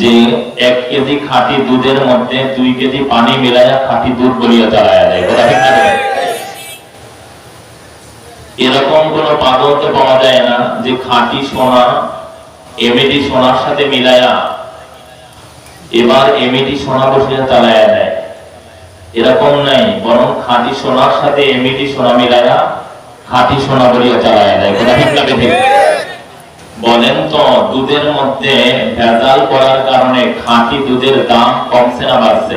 যে এক কেজি খাঁটি দুধের মধ্যে দুই কেজি পানি মিলাইয়া খাঁটি দুধ বলিয়া চালায়া দেয়। কথা ঠিক না এরকম কোন পাগলকে পাওয়া যায় না যে খাঁটি সোনা, এমএডি সোনার সাথে মিলায়া এবার এমএডি সোনা বসিয়া চালায়া দেয়। এরকম নাই, বরং খাঁটি সোনার সাথে এমএডি সোনা মিলাইয়া খাঁটি সোনা বলিয়া চালায়া দেয়। কথা ঠিক না? বলেন তো, দুধের মধ্যে ভেজাল করার কারণে খাঁটি দুধের দাম কমছে না বাড়ছে?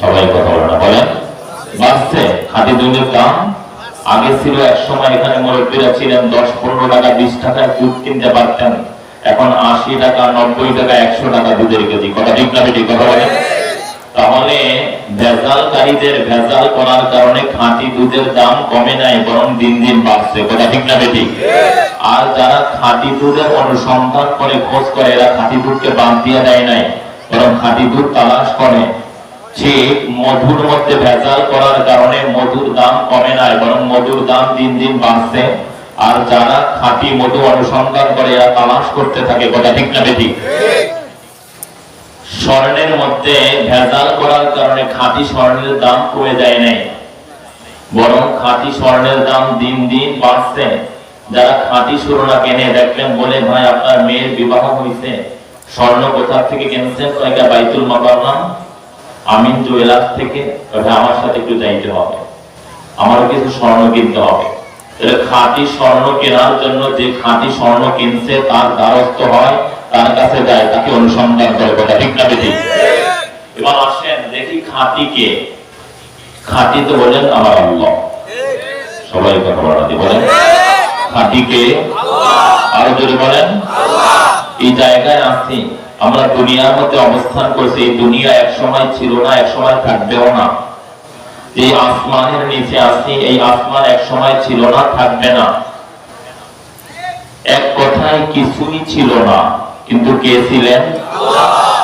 সবাই কথা বলে না, বলেন। বাড়ছে, খাঁটি দুধের দাম? আগে ছিল এক সময় এখানে মুরব্বীরা ছিলেন, দশ পনেরো টাকা, বিশ টাকায় দুধ কিনতে পারতেন। এখন আশি টাকা, নব্বই টাকা, একশো টাকা দুধের কেজি। কথা ঠিক না কথা বলেন। তাহলে ভেজালকারীদের ভেজাল করার কারণে খাঁটি দুধের দাম কমে নাই, বরং দিন দিন বাড়ছে। কথা ঠিক না বেঠিক? আর যারা খাঁটি দুধের অনুসন্ধান করে খোঁজ করে, এরা খাঁটি দুধকে বাদ দিয়ে দেয় নাই, বরং খাঁটি দুধ তালাশ করে। ঠিক, মধুর মধ্যে ভেজাল করার কারণে মধুর দাম কমে নাই, বরং মধুর দাম দিন দিন বাড়ছে। আর যারা খাঁটি মধু অনুসন্ধান করে, এরা তালাশ করতে থাকে। কথা ঠিক না বেঠিক? স্বর্ণের মধ্যে ভেজাল করার কারণে খাঁটি স্বর্ণের দাম কমে যায় নাই। বরং খাঁটি স্বর্ণের দাম দিন দিন বাড়ছে। যারা খাঁটি সোনা কেনে, দেখলেন বলে, ভাই, আপনার মেয়ের বিবাহ হয়েছে স্বর্ণ কোথা থেকে কিনছেন? কয়েকটা বাইতুল মাকাররাম আমিন জুয়েলার্স থেকে। তবে আমার সাথে একটু যাইতে হবে। আমারও কিছু স্বর্ণ কিনতে হবে। তাহলে খাঁটি স্বর্ণ কেনার জন্য যে খাঁটি স্বর্ণ কিনছে, তার দ্বারস্থ হয়, তার কাছে যায়। অনুসন্ধান করে কথা ঠিক না এবার আসেন, দেখি খাঁটি কে খাঁটি তো বলেন আমার আল্লাহ। সবাই কথা বলা বলেন। খাঁটি কে আরও বলেন। এই জায়গায় আমরা দুনিয়ার মধ্যে অবস্থান করছি, এই দুনিয়া এক সময় ছিল না, এক সময় থাকবেও না। এই আসমানের নিচে আছি, এই আসমান এক সময় ছিল না, থাকবে না। এক কথায় কিছুই ছিল না। কিন্তু কে ছিলেন?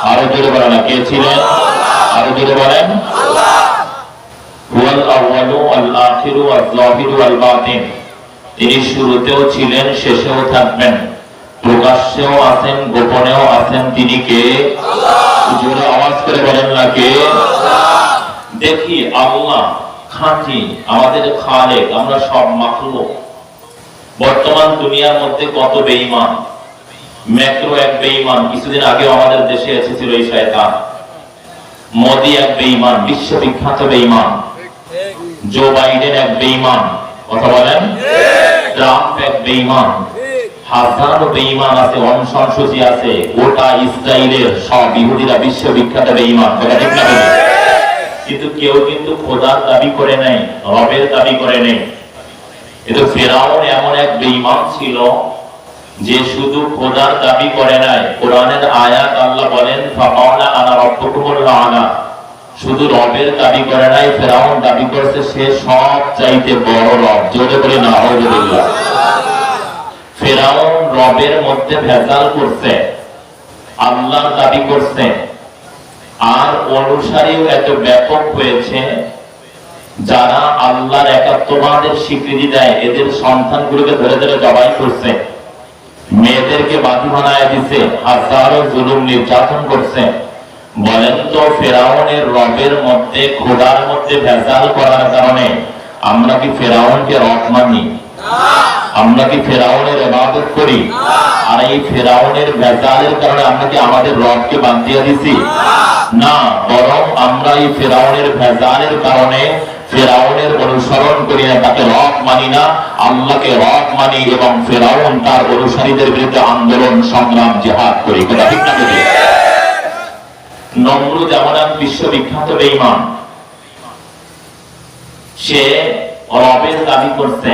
আরও জোরে বলেন না কে ছিলেন? আরও জোরে বলেন। তিনি শুরুতেও ছিলেন, শেষেও থাকবেন। প্রকাশ্যেও আছেন, গোপনেও আছেন তিনি কে? জোরে আওয়াজ করে বলেন না কে? দেখি আল্লাহ, খাঁটি, আমাদের খালেক, আমরা সব মাখলুক। বর্তমান দুনিয়ার মধ্যে কত বেঈমান। ম্যাক্রো এক বেঈমান, কিছুদিন আমাদের দেশে এসেছিল এই শয়তান। মোদি এক বেঈমান, বিশ্ববিখ্যাত বেঈমান। জো বাইডেন এক বেঈমান, কথা বলেন? ট্রাম্প এক বেঈমান। বেঈমান আছে আছে, গোটা ইসরায়েলের সব ইহুদিরা বিশ্ববিখ্যাত বেঈমান ঠিক না? কিন্তু কেউ কিন্তু খোদার দাবি করে নাই, রবের দাবি করে নেই। কিন্তু ফেরাউন এমন এক বেঈমান ছিল যে শুধু খোদার দাবি করে নাই, কোরআনের আয়াত আল্লাহ বলেন ফাকাওলা আনা রব্বুকুমুল আলা। শুধু রবের দাবি করে নাই, ফেরাউন দাবি করেছে, সে সব চাইতে বড় রব। জোরে করে না আলহামদুলিল্লাহ ফেরাউন রবের মধ্যে ভেজাল করছে, আল্লাহর দাবি করছে। আর অনুসারীও এত ব্যাপক হয়েছে, যারা আল্লাহর একাত্মবাদের স্বীকৃতি দেয়, এদের সন্তানগুলোকে ধরে ধরে জবাই করছে। মেয়েদেরকে বাধি বানায় দিছে, হাজারো জুলুম নির্যাতন করছে। বলেন তো, ফেরাউনের রবের মধ্যে খোদার মধ্যে ভেজাল করার কারণে আমরা কি ফেরাউনকে রব মানি? আমরা কি ফেরাউনের ইবাদত করি? আর এই ফেরাউনের ভেজালের কারণে আমরা কি আমাদের রবকে বাদ দিয়ে দিছি? না, বরং আমরা এই ফেরাউনের ভেজালের কারণে ফেরাউনের অনুসরণ করি না তাকে রব মানি না, আল্লাহকে রব মানি এবং ফেরাউন তার অনুসারীদের বিরুদ্ধে আন্দোলন, সংগ্রাম, জেহাদ করি। এক বিশ্ববিখ্যাত বেঈমান, সে রবের দাবি করছে।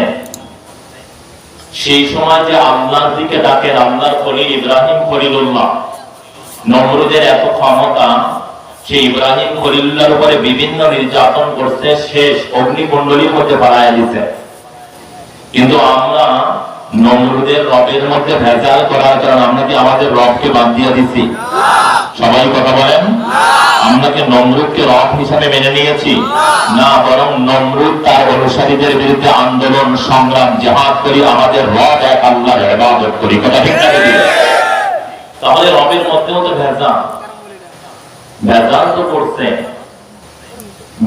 সেই সময় যে আল্লাহর দিকে ডাকেন আল্লাহর খলিল ইব্রাহিম খলিলুল্লাহ, নমরুদের এত ক্ষমতা সে ইব্রাহিম খলিলুল্লাহর উপরে বিভিন্ন নির্যাতন করছে শেষ অগ্নিকুণ্ডলীর মধ্যে বাড়ায় দিছে। কিন্তু আমরা নমরুদের রবের মধ্যে ভেজাল করার কারণে আমরা কি আমাদের রবকে বাদ দিয়ে দিছি? সবাই কথা বলেন। আমরা কি নমরুদকে রব হিসাবে মেনে নিয়েছি? না, বরং নমরুদ তার অনুসারীদের বিরুদ্ধে আন্দোলন, সংগ্রাম, জেহাদ করি, আমাদের রব এক ইবাদত করি। কথা ঠিক তাহলে রবের মধ্যেও তো ভেজাল। ভেজাল তো করছে।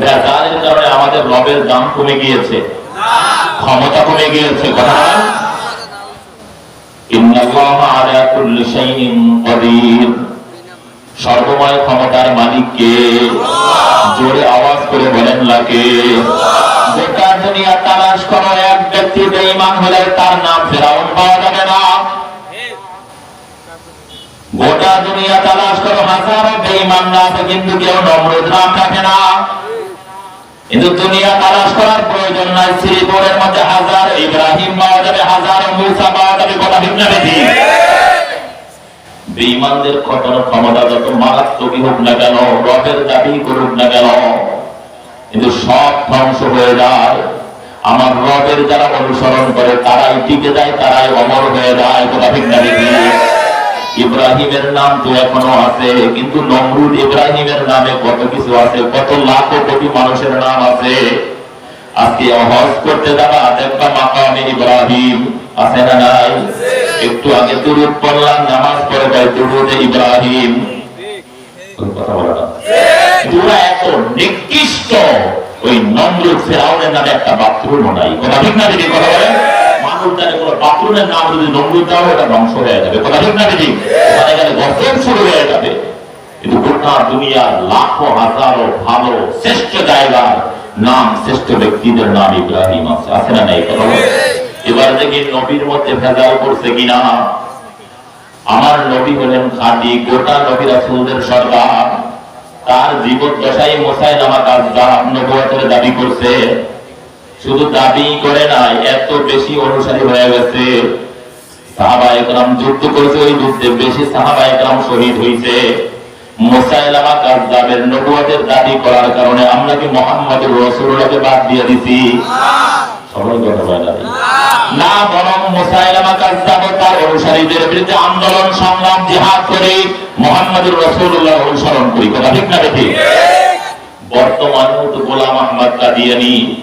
ভেজালের কারণে আমাদের রবের দাম কমে গিয়েছে। ক্ষমতা কমে গিয়েছে সর্বময় ক্ষমতার মালিককে জোরে আওয়াজ করে বলেন লাগে গোটা দুনিয়া তালাশ করো, এক ব্যক্তি বেঈমান হলে তার নাম ফেরাউন পাওয়া যাবে না। গোটা দুনিয়া তালাশ করো, হাজারো বেঈমান না আছে, কিন্তু কেউ নমরুদ নাম রাখে না। কিন্তু দুনিয়া তালাশ করার প্রয়োজন নাই, শ্রীপুরের মধ্যে হাজার, ইব্রাহিম পাওয়া যাবে, হাজার মুসা পাওয়া যাবে না বেশি বেঈমানদের ঘটনা ক্ষমতা যত মারাত্মকই হোক না কেন, রবের দাবি করুক না কেন, কিন্তু সব ধ্বংস হয়ে যায়। আমার রবের যারা অনুসরণ করে, তারাই টিকে যায়, তারাই অমর হয়ে যায় না বেশি ইব্রাহিমের নাম তো এখনও আছে, কিন্তু নমরুদ ইব্রাহিমের নামে কত কিছু আছে, কত লাখ কোটি মানুষের নাম আছে। আজকে হজ করতে যাবা, দেখবা মাকামে ইব্রাহিম আছে না নাই? একটু আগে দুরুদ পড়লাম, নামাজ পড়ে যায় দুরুদে ইব্রাহিম। নিকৃষ্ট, ওই নমরুদ ফেরাউনের নামে একটা বাথরুমও নাই। কথা ঠিক না দিদি কথা বলেন? ব্যক্তিদের নাম ইব্রাহিম আছে। আছে না নাই? এবার দেখি নবীর মধ্যে ভেজাল করছে কিনা। আমার নবী হলেন খাঁটি, গোটা নবী রাসূলদের সর্দার। তার জীবদ্দশায় মোসাই নামা কাজ দাবি করছে শুধু দাবি করে নাই, এত বেশি অনুসারী হয়ে গেছে। আন্দোলন, সংগ্রাম, জিহাদ করে মুহাম্মদুর রাসূলুল্লাহ অনুসরণ করি। কথা ঠিক না বেঠিক? বর্তমানেও তো গোলাম আহমদ কাদিয়ানি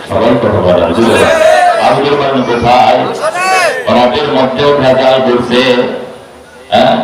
সবাই কথা বলে আসলে কোথায়? ওনাদের মধ্যেও ভেজাল করছে হ্যাঁ?